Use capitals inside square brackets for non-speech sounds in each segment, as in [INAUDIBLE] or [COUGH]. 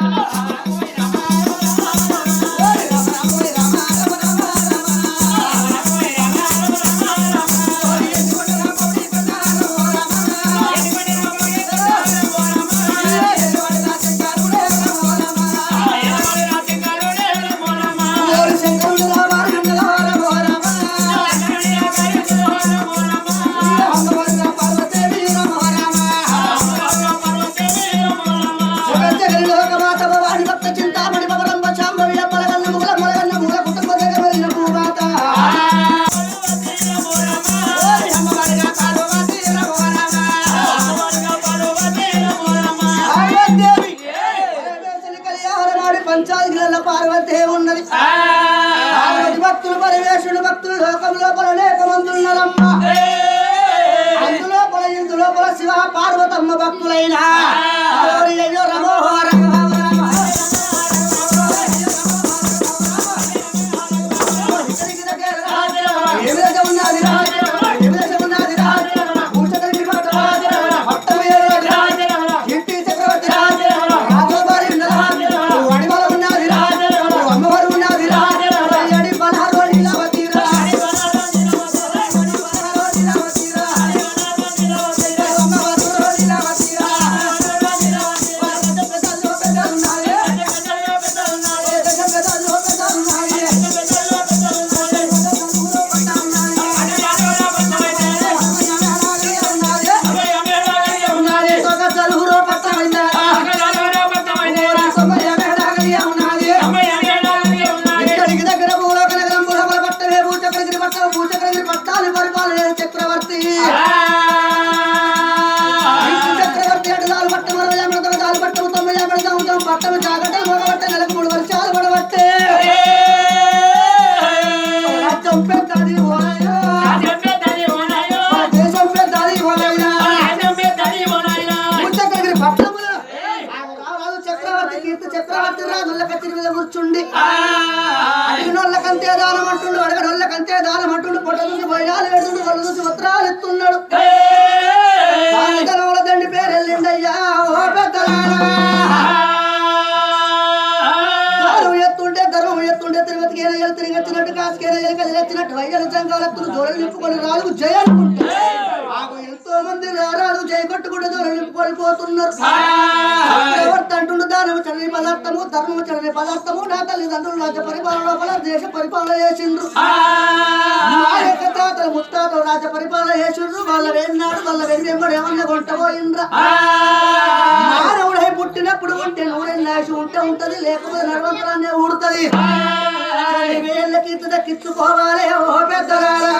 Oh. [LAUGHS] Mohammad Abdullah మీద కూర్చుండి. అడిగినోళ్ళకంతే దానం అంటుండు అడగడోళ్ళకంతే దానం అంటుండు పొట్ట చూసి భయాలు పెడుతుండు కళ్ళు చూసి ఉత్తరాలు ఎత్తున్నాడు. దండి పేరు వెళ్ళిండయ్యా ఓ పెద్దలారా ధర్మం ఎత్తుంటే ధర్మం ఎత్తుంటే తిరుపతికి ఏనయ్యలు తిరిగి వచ్చినట్టు కాసుకేనయ్యలు కదిలి వచ్చినట్టు వైద్యుల సంఘాలెత్తులు దూరం నింపుకొని రాళ్ళు జయాలనుకుంటే పోతున్నారు. అంటుండు దానము చడని పదార్థము ధర్మము చడని పదార్థము నా తల్లిదండ్రులు రాజ్య పరిపాలన లోపల దేశ పరిపాలన చేసిండ్రు. తాతలు ముత్తాతలు రాజ్య పరిపాలన చేసిండ్రు. వాళ్ళ వేన్నాడు వాళ్ళ వెంబడి ఏమన్నా కొంట పోయిండ్రా మానవుడై పుట్టినప్పుడు ఉంటే నూనె ఉంటే ఉంటది లేకపోతే నడవంతరాన్ని ఊడుతుంది. కిచ్చుకోవాలి ఓ పెద్దలారా.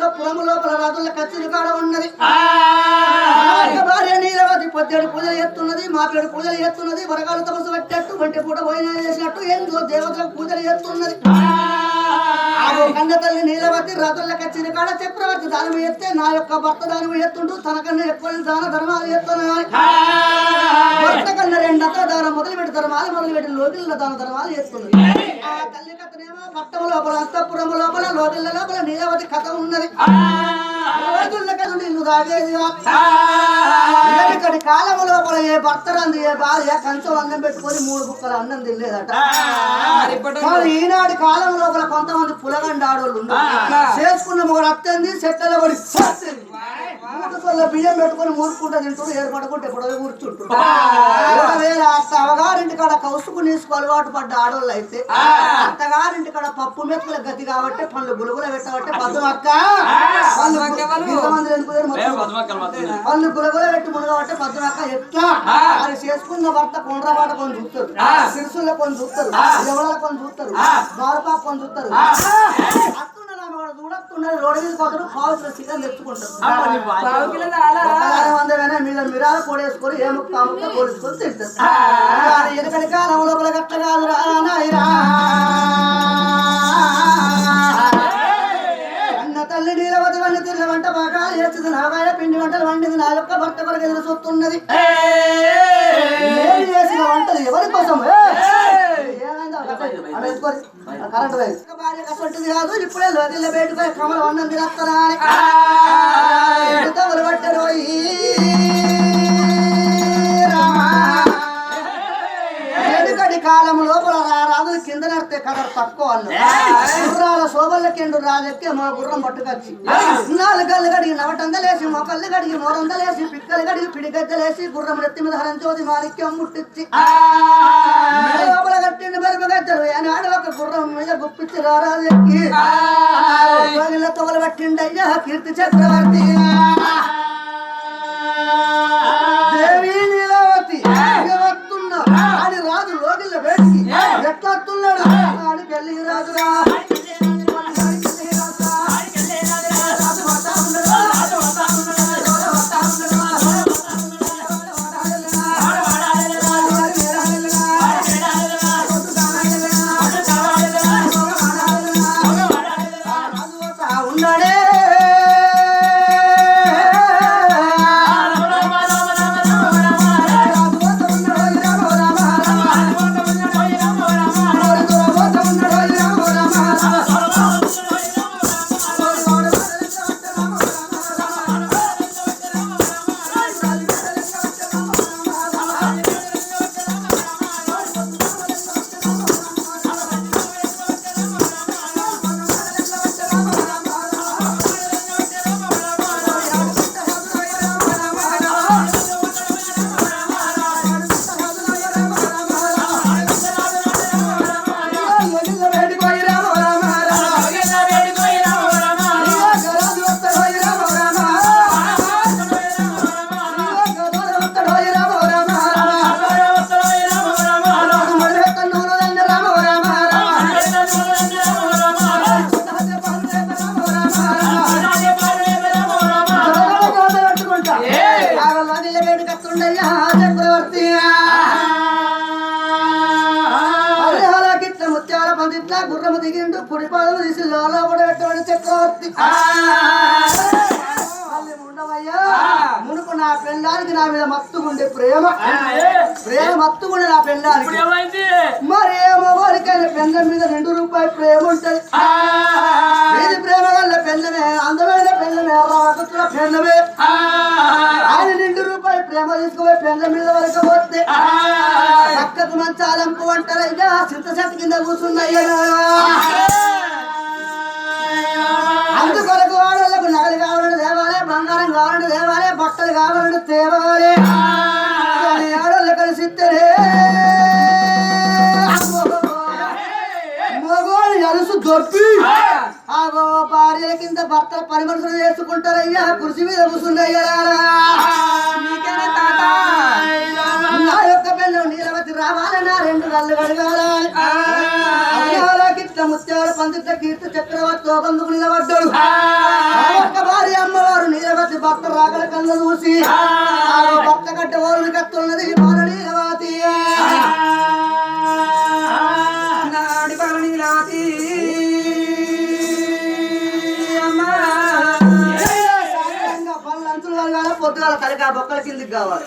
అంత పురము లోపల రాజుల కచ్చిరి కాడ ఉన్నది. భార్య నీలవతి పొద్దెడు పూజలు ఎత్తున్నది మాపేడు పూజలు ఎత్తున్నది వరగాలు తపస్సు పెట్టట్టు వంటి పూట పోయిన చేసినట్టు ఏందో దేవతలకు పూజలు ఎత్తున్నది కన్న తల్లి నీలవతి రాజుల కచ్చిరి కాడ చక్రవర్తి దానం ఎత్తే నా యొక్క భర్త దానం ఎత్తుండు తనకన్నా ఎక్కువ దాన ధర్మాలు ఎత్తున్నాయి భర్త కన్నా రెండంతా దానం మొదలు పెట్టి ధర్మాలు మొదలు పెట్టి లోకిల్ల దాన ధర్మాలు ఎత్తున్నది. ఆ తల్లి కథనేమో పట్టము లోపల అంతఃపురము లోపల లోకిల్ల లోపల నీలవతి కథ ఉన్నది. రోజుల కథ నిన్ను తాగేది ఇక్కడి కాలము లోపల ఏ భర్త రంది ఏ భార్య కంచం అన్నం పెట్టుకొని మూడు బుక్కలు అన్నం తినలేదట. ఈనాటి కాలం లోపల కొంతమంది పులగండి ఆడోళ్ళు ఉన్నారు చేసుకున్న మూడు అత్తంది చెట్టల పడి బియ్యం పెట్టుకొని మూసుకుంటా తింటాడు ఏర్పడకుంటే ఎప్పుడో కూర్చుంటాడు ఒకవేళ అత్త అవగారింటి కాడ కౌసుకు నీసుకు అలవాటు పడ్డ ఆడోళ్ళు అయితే అత్తగారింటి కాడ పప్పు మెతుకుల గతి కాబట్టి పళ్ళు గులుగుల పెట్టబట్టి పద్దు అక్క పళ్ళు గులగుల పెట్టి మునగబట్టే పద్దు అక్క ఎట్లా? అది చేసుకున్న భర్త కొండ్రపాట కొని చూస్తారు సిరుసుల్లో కొని చూస్తారు ఎవడ కొని చూస్తారు బారపా కొని చూస్తారు చూడస్తున్నారు రోడ్డు మీద పోతారు కావాల్సిన చికెన్ తెచ్చుకుంటారు మీద మిరాల పొడేసుకొని ఏ ముక్క ముక్క పొడుచుకొని తింటారు కాలం లోపల కాదు అన్న తల్లి నీలవతి వండి తిన్న వంట బాగా చేస్తుంది నాగాయ పిండి వంటలు వండింది నా యొక్క భర్త కొరకు ఎదురు చూస్తున్నది. చేసిన వంటలు ఎవరి కోసం. Current wire. కసంటిది కాదు ఇప్పుడే లోగిల్ల బయటకు కమల అన్నం తిరస్తారా అని. తవలు పట్టారు వెనుకటి కాలం లోపల రా- రాజులు కింద నడితే కదర్ తక్కువ గుర్రాల శోభల కిండు రాజెక్కి మా గుర్రం పట్టుకొచ్చి. నాలుగు కళ్ళు కడిగి నవటందలేసి మొకళ్ళు కడిగి మోరందలేసి పిక్కలు కడిగి పిడిగద్దలేసి గుర్రం రెత్తి మీద హరంచోది మాణిక్యం ముట్టించి లోపల కట్టిండు మెరుపు గద్దరు ఏనాడు ఒక గుర్రం మీద గుప్పించి రారాజు ఎక్కి పగిల తొగలు పట్టిండయ్యా కీర్తి చక్రవర్తి. ఎట్లా పెళ్ళి రాజురా మునుపు నా పెళ్ళానికి నా మీద మత్తుగుండే ప్రేమ. ప్రేమ మత్తుగుండే నా పెళ్ళానికి. ఏమైంది? మరి ఏమో వారికైనా పెళ్ళ మీద రెండు రూపాయలు ప్రేమ ఉంటది. ఇది ప్రేమ వల్ల పెళ్ళమే? అందమైన పెళ్ళమే? రాకతుల పెళ్ళమే? ఆయన రెండు రూపాయలు ప్రేమ తీసుకుపోయి పెళ్ళ మీద వరకు పోతే పక్కకు మంచాలంపు అంటారయ్యా చింత చెట్టు కింద కూర్చున్నయ్యా దొప్పి. ఆగో భార్యల కింద భర్తల పని మనుషులు చేసుకుంటారయ్యా. కుర్చీ మీద కూర్చుండయ్యా నా యొక్క పెళ్ళం నీలవతి రావాలన్నా రెండు కళ్ళు కడగాల. పందిట్ల కీర్తి చక్రవర్తి బంధుకు నిలబడ్డాడు. భార్య అమ్మవారు నీలవతి భర్త రాకల కళ్ళు చూసి భర్త కట్ట ఓరుని కత్తున్నది బాల నీలవతి నాడి బాల నీలవతి పొద్దుగాల తలకా బొక్కల కిందికి కావాలి.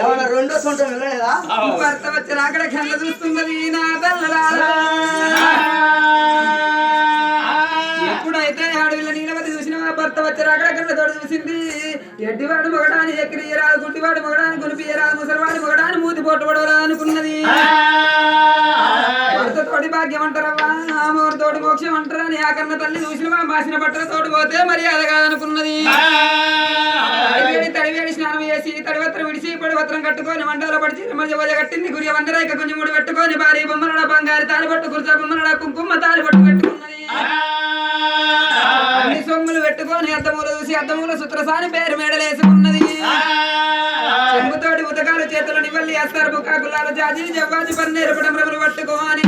ఏమన్నా రెండో సొంత వెళ్ళలేదా? భర్త వచ్చిన అక్కడ కళ్ళ చూస్తున్నది నా తల్లలారా. ఎప్పుడైతే అడవిలో నీలవతి చూసిన అక్కడ కళ్ళ తోడు చూసింది. ఎడ్డివాడు మొగడాని ఎక్కిరియరాదు గుడ్డివాడు మొగడాని గునిపియరాదు ముసలివాడి మొగడాని మూతి పొట్టు పొడవరాదు అనుకున్నది భర్త తోటి భాగ్యం అంటారవ్వా? ఆమె తోటి మోక్షం అంటారని ఆ కన్న తల్లి చూసిన మాసిన బట్టల తోటి పోతే మర్యాద కాదనుకున్నది. తడివేడి స్నానం చేసి తడివత్రం విడిచి పడివత్రం కట్టుకొని మండల పడిచి మధ్య కట్టింది గురి వందరైక కొంచెం ముడి పెట్టుకొని భారీ బొమ్మల బంగారు తాలి పట్టు కుర్చా బొమ్మల కుంకుమ తాలి పట్టు పెట్టుకున్నది అన్ని సొమ్ములు పెట్టుకొని అద్దములు చూసి అద్దముల సుత్రసాని పేరు మేడలేసుకున్నది. చెంబుతోటి ఉతకాలు చేతులు నివల్లి అస్తారు బుకాకులాలు జాజీలు జవ్వాజి పన్నేరు పడమరములు పట్టుకోని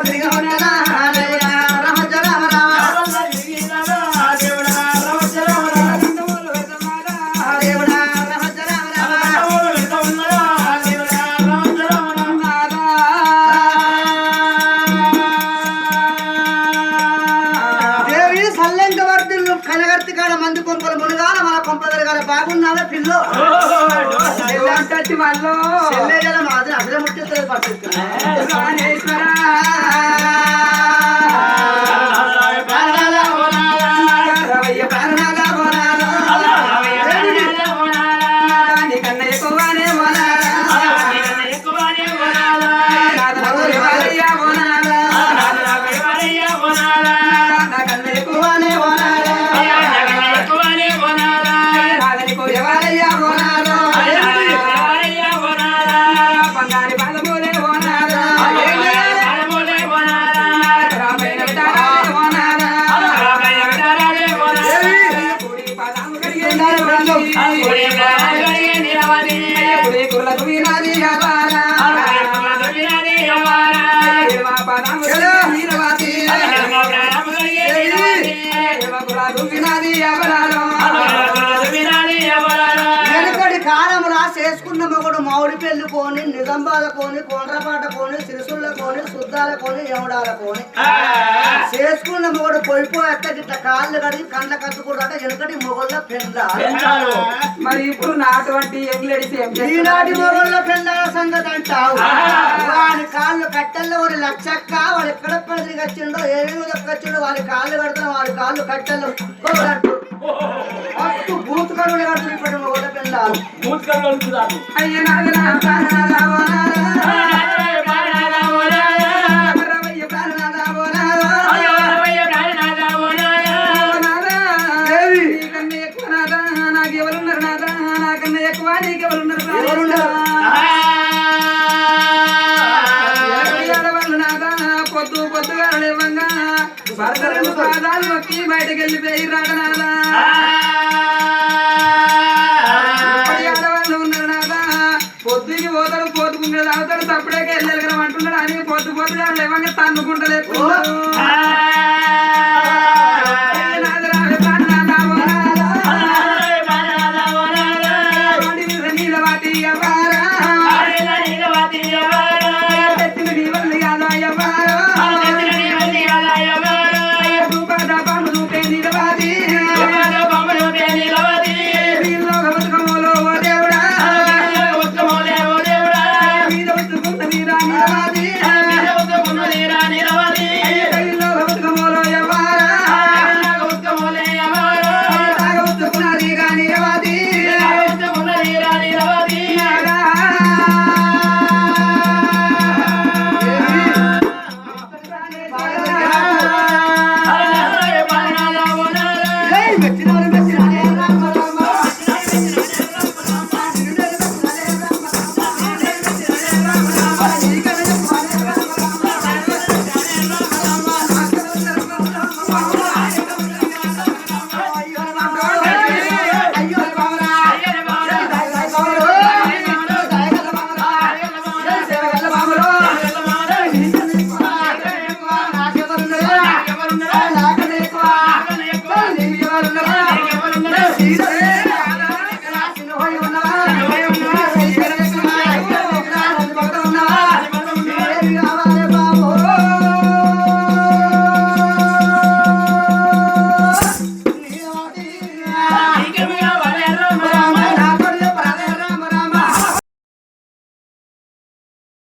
obrigada. చెల్లెగల మాదిరి అసలు ముట్టిస్తుంది చేసుకున్న మొగుడు మౌడి పెళ్ళి కోని నిజంబాల కోని కొండ్రపాట కోని సిరిసుళ్ళ కోని శుద్ధాల కోని యముడాల కోని చేసుకున్న మొగుడు పొయ్యిపోయి అత్త గిట్ల కాళ్ళు కడిగి కండ్ల కత్తుకున్నాట వెనుకటి మొగుళ్ళ పెండ్ల మరి ఇప్పుడు నాటువంటి యంగ్ లేడీస్ ఏం ఈనాటి? మొగుళ్ళ పెండ్ల సంగతి అంటావు. వాని కాళ్ళు కట్టెల్లో వాడి లక్షక్క వాడు ఎక్కడెక్కడ తిరిగి వచ్చిండో ఏమేమి వచ్చిండో వాడి కాళ్ళు కడతాం వాడి కాళ్ళు కట్టెల్లో. మొగుళ్ళ పెండాలు అయ్య నాదనా ప్రాణనాథా